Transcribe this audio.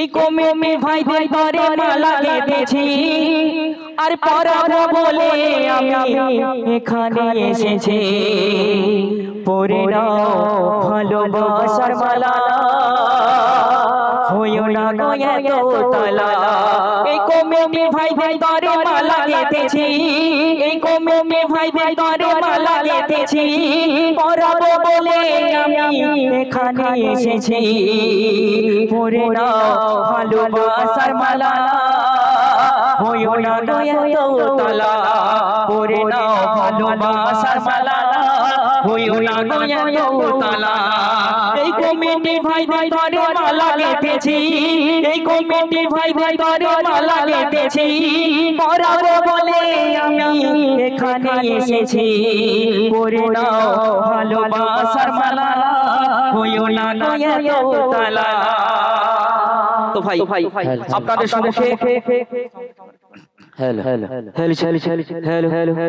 এই কমিটি ভাইদের ঘরে মালা গেঁথেছি। আর পরাবো বলে আমি এখানে এসেছি। পরে নাও ভালোবাসার মালা। হইও না গো এত তালা। এই কমিটি ভাইদের ঘরে মালা গেঁথেছি। এই কমিটি ভাইদের মালা বলে আমি এখানে এসেছি। পরে নাও ভালোবাসার মালা হইও না এত তালা পরে নাও ভালোবাসার মালা হইও না এত তালা এই কমিটি ভাইদের ঘরে মালা গেঁথেছি। এই কমিটি ভাইদের ঘরে মালা গেঁথেছি। পরাবো বলে আমি এখানে এসেছি। পরে নাও ভালোবাসার মালা হইও না এত তালা ভাই ভাই। আপনাদের সম্মুখে hello hello. Hello. Hello. Hello. Hello.